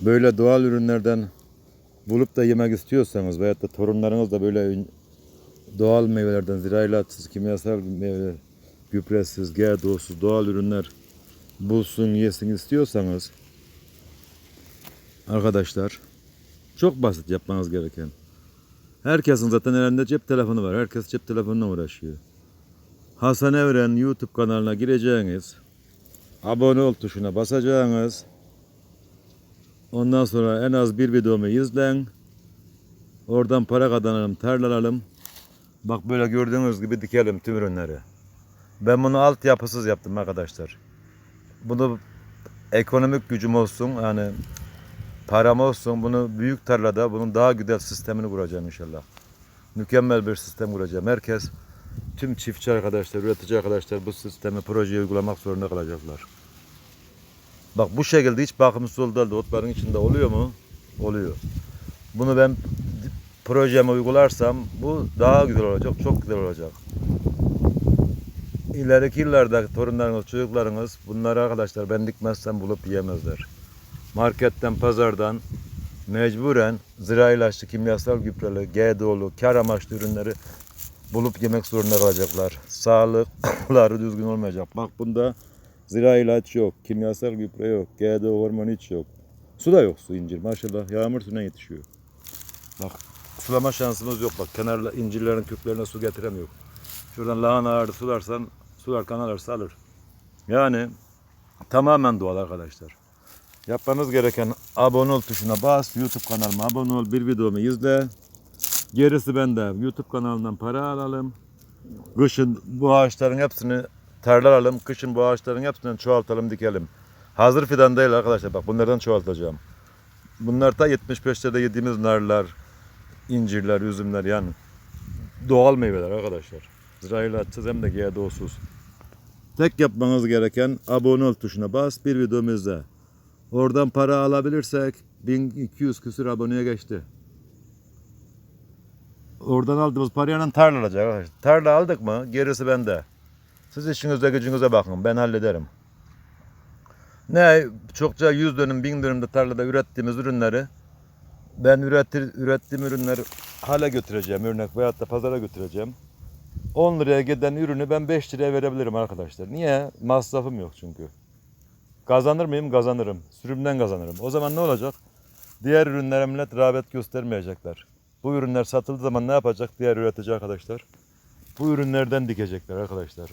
böyle doğal ürünlerden bulup da yemek istiyorsanız veyahut da torunlarınız da böyle doğal meyvelerden, zirailatsız, kimyasal meyve, gübresiz, GDO'suz doğal ürünler bulsun, yesin istiyorsanız arkadaşlar çok basit yapmanız gereken. Herkesin zaten elinde cep telefonu var. Herkes cep telefonuna uğraşıyor. Hasan Evren YouTube kanalına gireceğiniz, abone ol tuşuna basacağınız, ondan sonra en az bir videomu izleyin. Oradan para kazanalım, tarlanalım. Bak böyle gördüğünüz gibi dikelim tüm ürünleri. Ben bunu altyapısız yaptım arkadaşlar. Bunu ekonomik gücüm olsun yani param olsun bunu büyük tarlada bunun daha güzel sistemini kuracağım inşallah. Mükemmel bir sistem kuracağım. Herkes tüm çiftçi arkadaşlar, üretici arkadaşlar bu sistemi projeyi uygulamak zorunda kalacaklar. Bak bu şekilde hiç bakımsız halde otların içinde oluyor mu? Oluyor. Bunu ben projeme uygularsam bu daha güzel olacak, çok güzel olacak. İleriki yıllarda torunlarınız, çocuklarınız bunları arkadaşlar ben dikmezsem bulup yiyemezler. Marketten, pazardan mecburen zira ilaçlı, kimyasal gübreli, GDO'lu, kar amaçlı ürünleri bulup yemek zorunda kalacaklar. Sağlıkları düzgün olmayacak. Bak bunda zira ilaç yok, kimyasal gübre yok, GDO hormon hiç yok. Su da yok su incir maşallah yağmur suyuna yetişiyor. Bak sulama şansımız yok bak kenarla incirlerin köklerine su getiremiyor. Şuradan lahana ağrı sularsan sular kan alırsa alır. Yani tamamen doğal arkadaşlar. Yapmanız gereken abone ol tuşuna bas. YouTube kanalıma abone ol. Bir videomu izle. Gerisi bende. YouTube kanalından para alalım. Kışın bu ağaçların hepsini tarlalalım. Kışın bu ağaçların hepsini çoğaltalım, dikelim. Hazır fidan değil arkadaşlar. Bak bunlardan çoğaltacağım. Bunlar da 75'lerde yediğimiz narlar, incirler, üzümler yani. Doğal meyveler arkadaşlar. Zirayla atacağız hem de GDO'suz. Tek yapmanız gereken abone ol tuşuna bas. Bir videomu izle. Oradan para alabilirsek 1200 küsür aboneye geçti. Oradan aldığımız parayla tarla alacak. Tarla aldık mı gerisi bende. Siz işinize gücünüze bakın ben hallederim. Ne çokça 100 dönüm 1000 dönümde tarlada ürettiğimiz ürünleri ben üretir, ürettiğim ürünleri hale götüreceğim örnek veyahut da pazara götüreceğim. 10 liraya giden ürünü ben 5 liraya verebilirim arkadaşlar. Niye? Masrafım yok çünkü. Kazanır mıyım? Kazanırım. Sürümden kazanırım. O zaman ne olacak? Diğer ürünlere millet rağbet göstermeyecekler. Bu ürünler satıldığı zaman ne yapacak diğer üretici arkadaşlar? Bu ürünlerden dikecekler arkadaşlar.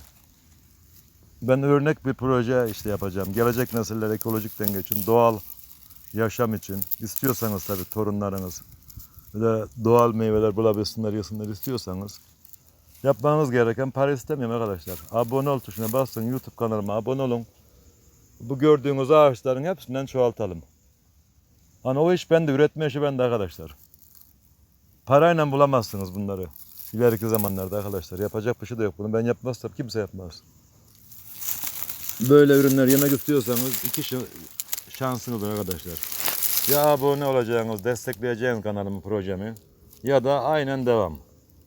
Ben örnek bir proje işte yapacağım. Gelecek nesiller ekolojik denge için, doğal yaşam için istiyorsanız tabii torunlarınız de doğal meyveler bulabilsinler, yesinler istiyorsanız yapmanız gereken para istemiyorum arkadaşlar. Abone ol tuşuna basın. YouTube kanalıma abone olun. Bu gördüğünüz ağaçların hepsinden çoğaltalım. Hani o iş bende, üretme işi bende arkadaşlar. Parayla bulamazsınız bunları. İleriki zamanlarda arkadaşlar. Yapacak bir şey de yok. Bunu ben yapmazsam kimse yapmaz. Böyle ürünler yemek istiyorsanız iki şa- şansınız var arkadaşlar. Ya abone olacağınız, destekleyeceğiniz kanalımı, projemi ya da aynen devam.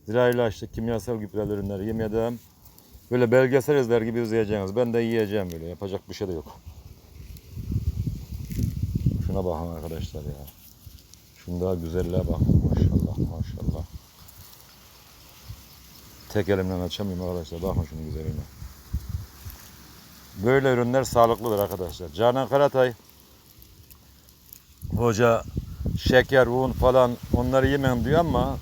Zira ilaçlı, kimyasal gübreli ürünleri yemeye devam. Böyle belgesel izler gibi izleyeceğiniz. Ben de yiyeceğim böyle. Yapacak bir şey de yok. Şuna bakın arkadaşlar ya. Şunda daha güzelliğe bakın. Maşallah maşallah. Tek elimle açamıyorum arkadaşlar. Bakın şunun güzelliğine. Böyle ürünler sağlıklıdır arkadaşlar. Canan Karatay hoca şeker, un falan onları yemem diyor ama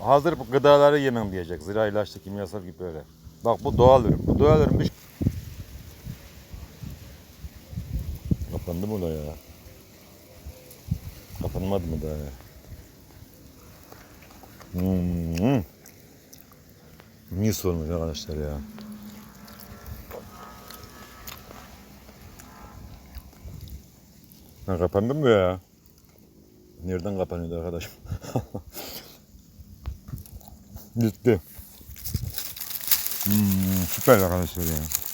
hazır gıdaları yemem diyecek. Zira ilaçlı, kimyasal gibi böyle. Bak bu doğal ürün. Bu doğal ürün. Bir... Kapandı mı da ya? Kapanmadı mı da ya? Hmm. Mis olmuş arkadaşlar ya. Ha, kapandı mı ya? Nereden kapanıyordu arkadaşım? Bitti. Hmm, süper arkadaşlar ya.